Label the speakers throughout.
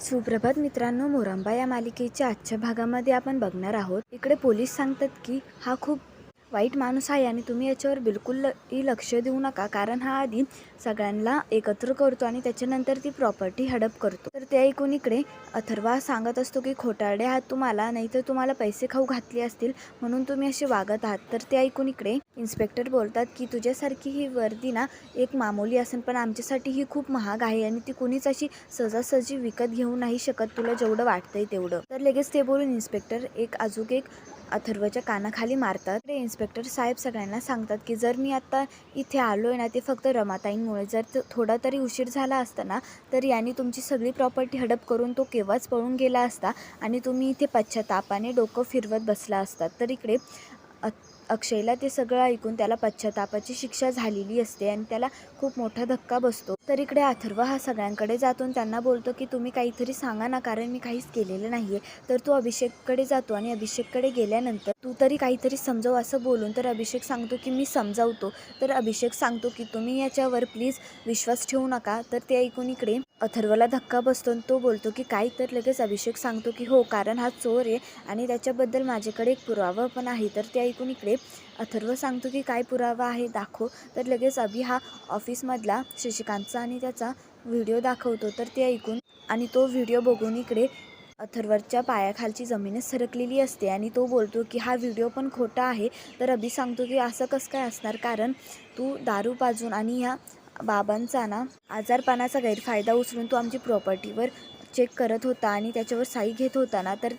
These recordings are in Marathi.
Speaker 1: सुप्रभात मित्रांनो मोरंबा या मालिकेच्या आजच्या भागामध्ये आपण बघणार आहोत. इकडे पोलीस सांगतात की हा खूप वाईट माणूस आहे आणि तुम्ही याच्यावर बिलकुल लक्ष देऊ नका. कारण हा आधी सगळ्यांना एकत्र करतो आणि त्याच्यानंतर ती प्रॉपर्टी हडप करतो. तर ते ऐकून इकडे अथर्वा सांगत असतो की खोटारडे आहात तुम्हाला नाहीतर तुम्हाला पैसे खाऊ घातले असतील म्हणून तुम्ही असे वागत आहात. तर ते ऐकून इकडे इन्स्पेक्टर बोलतात की तुझ्यासारखी ही वर्दी ना एक मामूली असेल पण आमच्यासाठी ही खूप महाग आहे आणि ती कुणीच अशी सहजासहजी विकत घेऊ नाही शकत तुला जेवढं वाटतंय तेवढं. तर लगेच ते बोलून इन्स्पेक्टर एक अजून एक अथर्वच्या कानाखाली मारतात. ते इन्स्पेक्टर साहेब सगळ्यांना सांगतात की जर मी आता इथे आलो आहे ना ते फक्त रमाताईंमुळे. जर तो थोडा तरी उशीर झाला असता ना तर याने तुमची सगळी प्रॉपर्टी हडप करून तो केव्हाच पळून गेला असता आणि तुम्ही इथे पश्चातापाने डोकं फिरवत बसला असतात तर इकडे अक्षयला ते सगळं ऐकून त्याला पश्चातापाची शिक्षा झालेली असते आणि त्याला खूप मोठा धक्का बसतो. तर इकडे अथर्व हा सगळ्यांकडे जातो आणि त्यांना बोलतो की तुम्ही काहीतरी सांगा ना कारण मी काहीच केलेलं नाही आहे तर तो अभिषेककडे जातो आणि अभिषेककडे गेल्यानंतर तू तरी काहीतरी समजव असं बोलून. तर अभिषेक सांगतो की मी समजावतो. तर अभिषेक सांगतो की तुम्ही याच्यावर प्लीज विश्वास ठेवू नका. तर ते ऐकून इकडे अथर्वला धक्का बसतो आणि तो बोलतो की काय तर लगेच अभिषेक सांगतो की हो कारण हा चोर आहे आणि त्याच्याबद्दल माझ्याकडे एक पुरावा पण आहे. तर ते ऐकून इकडे अथर्व सांगतो की काय पुरावा आहे? दाखव. तर लगेच अभि हा ऑफिसमधला शशिकांतचा आणि त्याचा व्हिडिओ दाखवतो. तर ते ऐकून आणि तो व्हिडिओ बघून इकडे अथर्वच्या पायाखालची जमीनच सरकलेली असते आणि तो बोलतो की हा व्हिडिओ पण खोटा आहे. तर अभि सांगतो की असं कसं काय असणार? कारण तू दारू पाजून आणि ह्या बाबांचा ना आजारपणाचा गैरफायदा उचलून तो आमची प्रॉपर्टीवर चेक करत होता आणि त्याच्यावर साई घेत होता ना. तर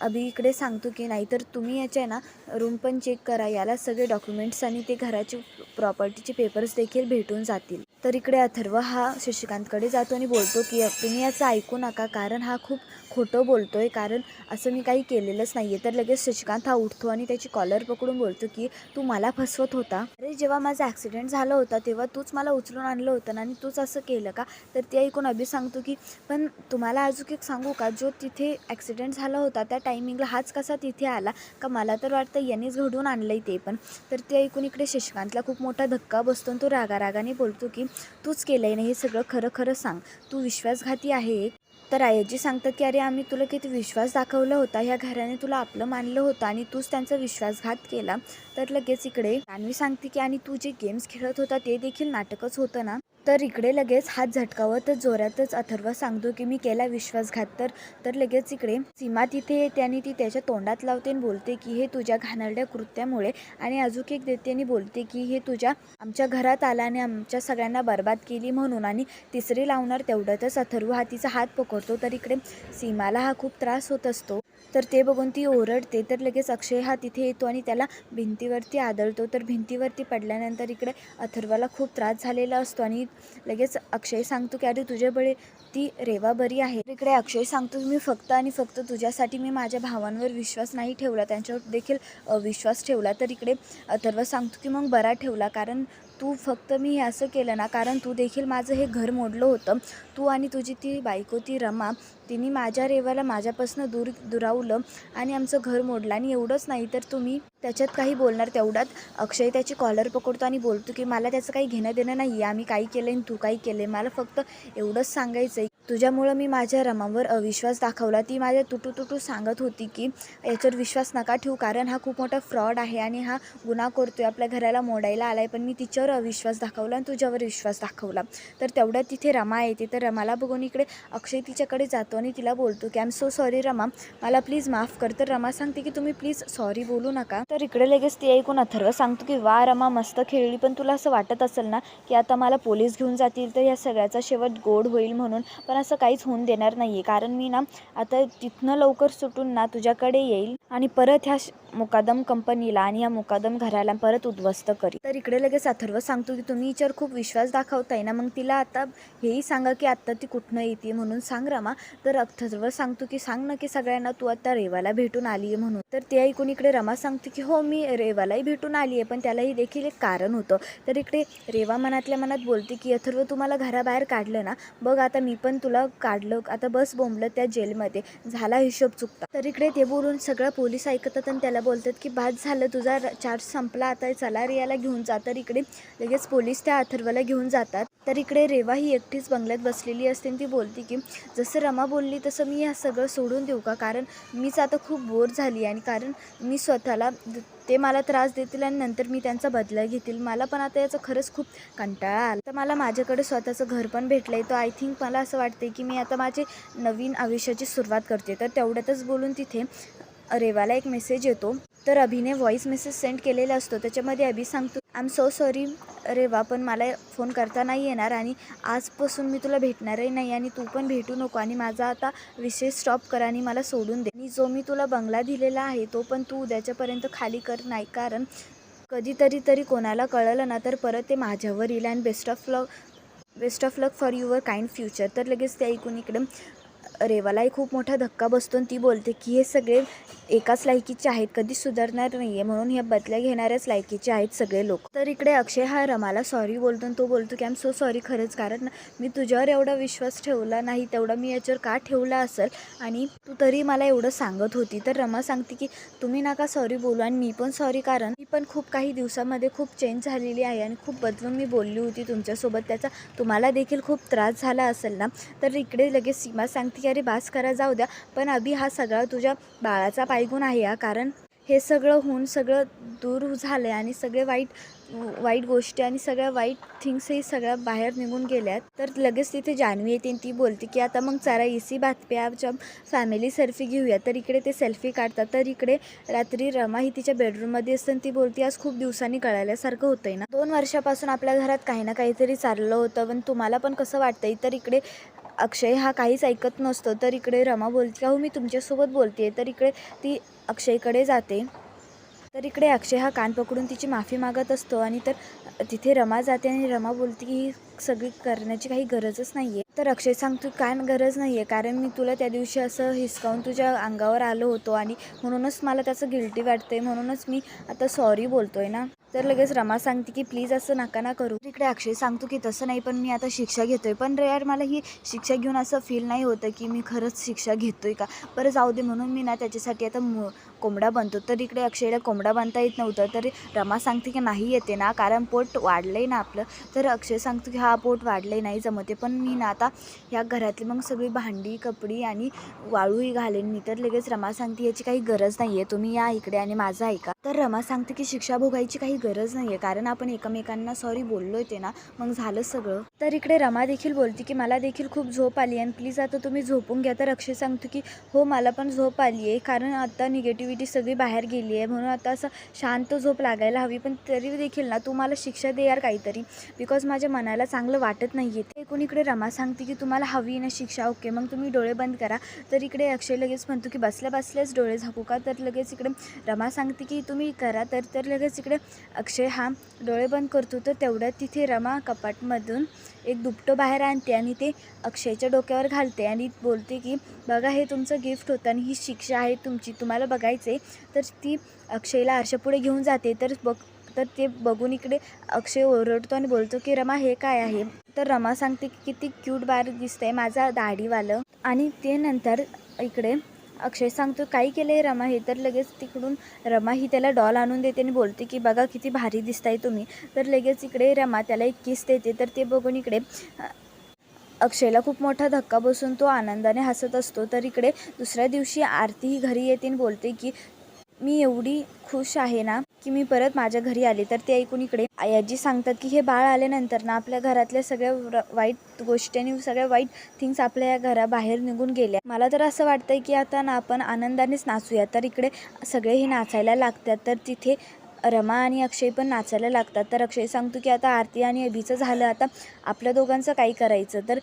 Speaker 1: अभि इकडे सांगतो की नाही तर तुम्ही याच्या ना रूम पण चेक करा. याला सगळे डॉक्युमेंट्स आणि ते घराचे प्रॉपर्टीचे पेपर्स देखील भेटून जातील. तर इकडे अथर्व हा शशिकांतकडे जातो आणि बोलतो की तुम्ही याचं ऐकू नका कारण हा खूप खोटं बोलतो आहे कारण असं मी काही केलेलंच नाही आहे तर लगेच शशिकांत हा उठतो आणि त्याची कॉलर पकडून बोलतो की तू मला फसवत होता. अरे जेव्हा माझा ॲक्सिडेंट झाला होता तेव्हा तूच मला उचलून आणलं होतं ना आणि तूच असं केलं का? तर ते ऐकून अभि सांगतो की पण तुम्हाला अजून एक सांगू का? जो तिथे ॲक्सिडेंट झाला होता त्या टायमिंगला हाच कसा तिथे आला? का मला तर वाटतं यांनीच घडवून आणलं आहे ते पण. तर ते ऐकून इकडे शशिकांतला खूप मोठा धक्का बसतो आणि तो रागा रागाने बोलतो की तूच केलं आहे ना हे सगळं खरं खरं सांग. तू विश्वासघाती आहे तर आयजी सांगतात की अरे आम्ही तुला किती विश्वास दाखवला होता. ह्या घराने तुला आपलं मानलं होतं आणि तूच त्यांचा विश्वासघात केला. तर लगेच इकडे जान्हवी सांगते की आणि तू जे गेम्स खेळत होता ते देखील नाटकच होतं ना? तर इकडे लगेच हात झटकावतच जोरातच अथर्व सांगतो की मी केला विश्वासघात. तर तर लगेच इकडे सीमा तिथे येते आणि ती त्याच्या तोंडात लावते आणि बोलते की हे तुझ्या घाणेरड्या कृत्यामुळे आणि अजून एक देते आणि बोलते की हे तुझ्या आमच्या घरात आला आणि आमच्या सगळ्यांना बर्बाद केली म्हणून आणि तिसरी लावणार तेवढ्यातच अथर्व हा तिचा हात पकडतो. तर इकडे सीमाला हा खूप त्रास होत असतो. तर ते बघून ती ओरडते. तर लगेच अक्षय हा तिथे येतो आणि त्याला भिंतीवरती आदळतो. तर भिंतीवरती पडल्यानंतर इकडे अथर्वाला खूप त्रास झालेला असतो आणि लगेच अक्षय सांगतो की अरे तुझ्या बळे ती रेवा बरी आहे. इकडे अक्षय सांगतो मी फक्त आणि फक्त तुझ्यासाठी मी माझ्या भावांवर विश्वास नाही ठेवला. त्यांच्यावर देखील विश्वास ठेवला. तर इकडे अथर्व सांगतो की मग बरा ठेवला. कारण तू फक्त मी हे असं केलं ना कारण तू देखील माझं हे घर मोडलं होतं. तू आणि तुझी ती बायको ती रमा तिने माझ्या रेवाला माझ्यापासून दूर दुरावलं आणि आमचं घर मोडलं. आणि एवढंच नाही तर तुम्ही त्याच्यात काही बोलणार तेवढ्यात. अक्षय त्याची कॉलर पकडतो आणि बोलतो की मला त्याचं काही घेणं देणं नाही आहे आम्ही काही केलं आणि तू काही केलं मला फक्त एवढंच सांगायचं आहे तुझ्यामुळं मी माझ्या रमावर अविश्वास दाखवला. ती माझ्या तुटू तुटू सांगत होती की याच्यावर विश्वास नका ठेवू कारण हा खूप मोठा फ्रॉड आहे आणि हा गुन्हा करतो आहे आपल्या घराला मोडायला आला आहे पण मी तिच्यावर अविश्वास दाखवला आणि तुझ्यावर विश्वास दाखवला. तर तेवढ्यात तिथे रमा येते. तर रमाला बघून इकडे अक्षय तिच्याकडे जातो आणि तिला बोलतो की I am so sorry Rama. मला प्लीज माफ कर. तर रमा सांगते की तुम्ही प्लीज सॉरी बोलू नका. तर इकडे लगेच ती ऐकून अथर्व सांगतो की वा रमा मस्त खेळली. पण तुला असं वाटत असेल ना की आता मला पोलीस घेऊन जातील तर या सगळ्याचा शेवट गोड होईल म्हणून. पण असं काहीच होऊन देणार नाही आहे कारण मी ना आता तिथनं लवकर सुटून ना तुझ्याकडे येईल आणि परत ह्या मुकादम कंपनीला आणि या मुकादम घराला परत उद्ध्वस्त करी तर इकडे लगेच अथर्व सांगतो की तुम्ही हिच्यावर खूप विश्वास दाखवताय ना मग तिला आता हेही सांगा की आत्ता ती कुठनं येते म्हणून सांग रमा. तर अथर्व सांगतो की सांग ना की सगळ्यांना तू आता रेवाला भेटून आली आहे म्हणून. तर ते ऐकून इकडे रमा सांगते की हो मी रेवालाही भेटून आली आहे पण त्यालाही देखील एक कारण होतं. तर इकडे रेवा मनातल्या मनात बोलते की अथर्व तुम्हाला घराबाहेर काढलं ना? बघ आता मी पण तुला काढलं. आता बस बोंबलं त्या जेलमध्ये. झाला हिशोब चुकता. तर इकडे ते बोलून सगळं पोलीस ऐकतात आणि त्याला बोलतात की बाद झालं तुझा चार्ज संपला आता चला रियाला घेऊन जा. तर इकडे लगेच पोलीस त्या अथर्वाला घेऊन जातात. तर इकडे रेवा ही एकटीच बंगल्यात बसलेली असते आणि ती बोलते की जसं रमा बोलली तसं मी हे सगळं सोडून देऊ का? कारण मीच आता खूप बोर झाली आणि कारण मी स्वतःला ते मला त्रास देतील आणि नंतर मी त्यांचा बदला घेतील. मला पण आता याचा खरंच खूप कंटाळा आला. तर मला माझ्याकडे स्वतःचं घर पण भेटलं आहे तर आय थिंक मला असं वाटते की मी आता माझे नवीन आयुष्याची सुरुवात करते. तर तेवढ्यातच बोलून तिथे रेवाला एक मेसेज येतो. तर अभिने व्हॉईस मेसेज सेंड केलेला असतो. त्याच्यामध्ये अभि सांगतो I am so sorry Reva पण मला फोन करता नाही येणार आणि आजपासून मी तुला भेटणारही नाही आणि तू पण भेटू नको आणि माझा आता विषय स्टॉप कर आणि मला सोडून दे. आणि जो मी तुला बंगला दिलेला आहे तो पण तू उद्याच्यापर्यंत खाली कर नाही कारण कधीतरी तरी कोणाला कळलं ना तर परत ते माझ्यावर येईल. आणि best of luck best of luck for your kind future तर लगेच ते ऐकून इकडं रेवालाही खूप मोठा धक्का बसतो आणि ती बोलते की हे सगळे एकाच लायकीचे आहेत कधीच सुधारणार नाही आहे म्हणून ह्या बदल्या घेणाऱ्याच लायकीचे आहेत सगळे लोक. तर इकडे अक्षय हा रमाला सॉरी बोलतो आणि तो बोलतो की आम सो सॉरी खरंच. कारण मी तुझ्यावर एवढा विश्वास ठेवला नाही तेवढा मी याच्यावर का ठेवला असेल? आणि तू तरी मला एवढं सांगत होती. तर रमा सांगते की तुम्ही नका सॉरी बोलू आणि मी पण सॉरी कारण मी पण खूप काही दिवसामध्ये खूप चेंज झालेली आहे आणि खूप बदलून मी बोलली होती तुमच्यासोबत. त्याचा तुम्हाला देखील खूप त्रास झाला असेल ना? तर इकडे लगेच सीमा सांगते की अरे बास करा जाऊ द्या. पण अभि हा सगळा तुझ्या बाळाचा पायगुण आहे या कारण हे सगळं होऊन सगळं दूर झालं आहे आणि सगळे वाईट वाईट गोष्टी आणि सगळ्या वाईट थिंग्सही सगळ्या बाहेर निघून गेल्यात. तर लगेच तिथे जान्हवी येते आणि ती बोलते की आता मग चला इसी बात पे फॅमिली सेल्फी घेऊया. तर इकडे ते सेल्फी काढतात. तर इकडे रात्री रमा ही तिच्या बेडरूममध्ये असते आणि ती बोलते आज खूप दिवसांनी कळाल्यासारखं होतंय ना. दोन वर्षापासून आपल्या घरात काही ना काहीतरी चाललं होतं पण तुम्हाला पण कसं वाटतंय? तर इकडे अक्षय हा काहीच ऐकत नसतो. तर इकडे रमा बोलते का हो मी तुमच्यासोबत बोलते तर इकडे ती अक्षयकडे जाते. तर इकडे अक्षय हा कान पकडून तिची माफी मागत असतो आणि तर तिथे रमा जाते आणि रमा बोलते की ही सगळी करण्याची काही गरजच नाही आहे तर अक्षय सांगतो काय गरज नाही आहे कारण मी तुला त्या दिवशी असं हिसकावून तुझ्या अंगावर आलो होतो आणि म्हणूनच मला त्याचं गिल्टी वाटतंय. म्हणूनच मी आता सॉरी बोलतोय ना. तर लगेच रमा सांगते की प्लीज असं नका ना करू. इकडे अक्षय सांगतो की तसं नाही पण मी आता शिक्षा घेतोय. पण रे यार मला ही शिक्षा घेऊन असं फील नाही होतं की मी खरंच शिक्षा घेतोय का? बरं जाऊ दे म्हणून मी ना त्याच्यासाठी आता कोंबडा बनतो. तर इकडे अक्षयला कोंबडा बांधता येत नव्हतं. तर रमा सांगते की नाही येते ना कारण पोट वाढलंय ना आपलं. तर अक्षय सांगतो की हा पोट वाढलंय नाही जमते पण मी ना आता ह्या घरातली मग सगळी भांडी कपडी आणि वाळूही घालेन मी. तर लगेच रमा सांगते याची काही गरज नाही आहे तुम्ही या इकडे आणि माझं ऐका. तर रमा सांगते की शिक्षा भोगायची काही गरज नाही आहे कारण आपण एकमेकांना सॉरी बोललो ते ना मग झालं सगळं. तर इकडे रमा देखील बोलते की मला देखील खूप झोप आली आणि प्लीज आता तुम्ही झोपून घ्या. तर अक्षय सांगतो की हो मला पण झोप आली आहे. कारण आता ॲक्टिव्हिटी सगळी बाहेर गेली आहे म्हणून आता असं शांत झोप लागायला हवी. पण तरी देखील ना तू मला शिक्षा दे यार काहीतरी. बिकॉज माझ्या मनाला चांगलं वाटत नाही आहे एकूण इकडे रमा सांगते की तुम्हाला हवी ना शिक्षा ओके मग तुम्ही डोळे बंद करा. तर इकडे अक्षय लगेच म्हणतो की बसल्या बसल्याच डोळे झाकू का? तर लगेच इकडे रमा सांगते की तुम्ही करा. तर तर लगेच इकडे अक्षय हा डोळे बंद करतो. तर तेवढ्यात तिथे रमा कपाटमधून एक दुपटं बाहेर आणते आणि ते अक्षयच्या डोक्यावर घालते आणि बोलते की बघा हे तुमचं गिफ्ट होतं आणि ही शिक्षा आहे तुमची तुम्हाला बघायचे तर ती अक्षयला आरशापुढे घेऊन जाते. तर बघ तर ते बघून इकडे अक्षय ओरडतो आणि बोलतो की रमा हे काय आहे? तर रमा सांगते की किती क्यूट बार दिसतंय माझा दाढीवालं. आणि ते नंतर इकडे अक्षय सांगतो काही केलं आहे रमा? हे तर लगेच तिकडून रमा ही त्याला डॉल आणून देते आणि बोलते की बघा किती भारी दिसताय तुम्ही. तर लगेच इकडे रमा त्याला एक किस देते. तर ते बघून इकडे अक्षयला खूप मोठा धक्का बसून तो आनंदाने हसत असतो. तर इकडे दुसऱ्या दिवशी आरती ही घरी येते आणि बोलते की मी एवढी खुश आहे ना की मी परत माझ्या घरी आले. तर ते ऐकून इकडे आयाजी सांगतात की हे बाळ आल्यानंतर ना आपल्या घरातल्या सगळ्या वाईट गोष्टी आणि सगळ्या वाईट थिंग्स आपल्या या घराबाहेर निघून गेल्या. मला तर असं वाटतंय की आता ना आपण आनंदानेच नाचूया. तर इकडे सगळे हे नाचायला लागतात. तर तिथे रमा आणि अक्षय पण नाचायला लागतात. तर अक्षय सांगतो की आता आरती आणि अभिचं झालं. आता आपल्या दोघांचं काही करायचं? तर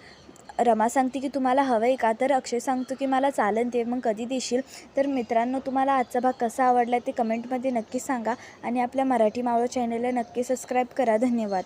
Speaker 1: रमा सांगते की तुम्हाला हवं आहे का? तर अक्षय सांगतो की मला चालेल ते मग कधी देशील? तर मित्रांनो तुम्हाला आजचा भाग कसा आवडला ते कमेंटमध्ये नक्की सांगा आणि आपल्या मराठी मावळ चॅनलला नक्की सबस्क्राईब करा. धन्यवाद.